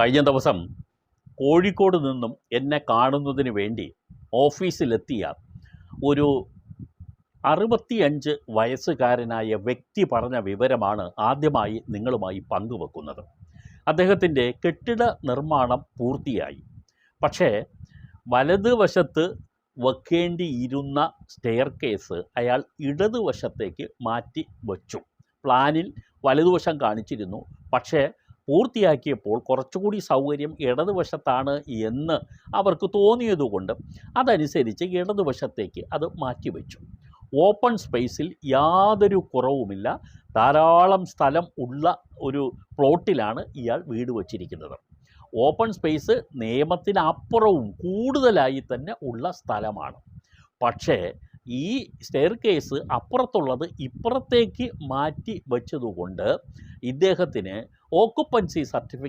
കഴിഞ്ഞ ദിവസം കോഴിക്കോട് നിന്നും എന്നെ കാണുന്നതിന് വേണ്ടി ഓഫീസിലെത്തിയ ഒരു അറുപത്തിയഞ്ച് വയസ്സുകാരനായ വ്യക്തി പറഞ്ഞ വിവരമാണ് ആദ്യമായി നിങ്ങളുമായി പങ്കുവെക്കുന്നത്. അദ്ദേഹത്തിന്റെ കെട്ടിട നിർമ്മാണം പൂർത്തിയായി. പക്ഷേ വലതുവശത്ത് വെക്കേണ്ടിയിരുന്ന സ്റ്റെയർ കേസ് അയാൾ ഇടതുവശത്തേക്ക് മാറ്റി വച്ചു. പ്ലാനിൽ വലതുവശം കാണിച്ചിരുന്നു. പക്ഷേ പൂർത്തിയാക്കിയപ്പോൾ കുറച്ചുകൂടി സൗകര്യം ഇടതുവശത്താണ് എന്ന് അവർക്ക് തോന്നിയതുകൊണ്ട് അതനുസരിച്ച് ഇടതുവശത്തേക്ക് അത് മാറ്റിവെച്ചു. ഓപ്പൺ സ്പേസിൽ യാതൊരു കുറവുമില്ല. ധാരാളം സ്ഥലം ഉള്ള ഒരു പ്ലോട്ടിലാണ് ഇയാൾ വീട് വച്ചിരിക്കുന്നത്. ഓപ്പൺ സ്പേസ് നിയമത്തിനപ്പുറവും കൂടുതലായി തന്നെ ഉള്ള സ്ഥലമാണ്. പക്ഷേ ഈ സ്റ്റെയർ കേസ് അപ്പുറത്തുള്ളത് ഇപ്പുറത്തേക്ക് മാറ്റി വെച്ചതുകൊണ്ട് ഇദ്ദേഹത്തിന് ഓക്കുപ്പൻസി സർട്ടിഫിക്കറ്റ്